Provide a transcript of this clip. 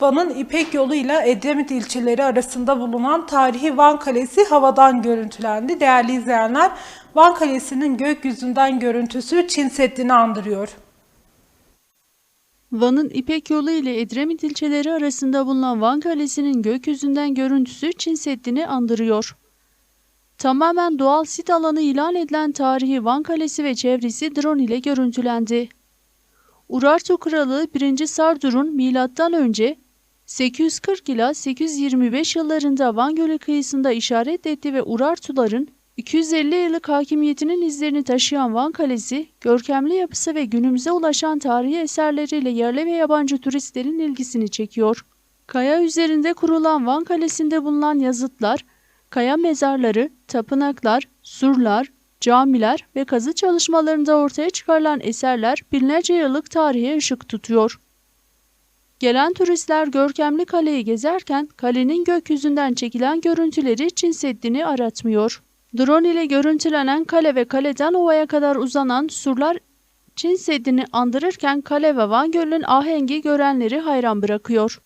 Van'ın İpek yolu ile Edremit ilçeleri arasında bulunan tarihi Van Kalesi havadan görüntülendi. Değerli izleyenler, Van Kalesi'nin gökyüzünden görüntüsü Çin Seddi'ni andırıyor. Van'ın İpek yolu ile Edremit ilçeleri arasında bulunan Van Kalesi'nin gökyüzünden görüntüsü Çin Seddi'ni andırıyor. Tamamen doğal sit alanı ilan edilen tarihi Van Kalesi ve çevresi drone ile görüntülendi. Urartu Kralı 1. Sardur'un önce 840 ila 825 yıllarında Van Gölü kıyısında işaret etti ve Urartuların 250 yıllık hakimiyetinin izlerini taşıyan Van Kalesi, görkemli yapısı ve günümüze ulaşan tarihi eserleriyle yerli ve yabancı turistlerin ilgisini çekiyor. Kaya üzerinde kurulan Van Kalesi'nde bulunan yazıtlar, kaya mezarları, tapınaklar, surlar, camiler ve kazı çalışmalarında ortaya çıkarılan eserler binlerce yıllık tarihe ışık tutuyor. Gelen turistler görkemli kaleyi gezerken kalenin gökyüzünden çekilen görüntüleri Çin Seddi'ni aratmıyor. Drone ile görüntülenen kale ve kaleden ovaya kadar uzanan surlar Çin Seddi'ni andırırken kale ve Van Gölü'nün ahengi görenleri hayran bırakıyor.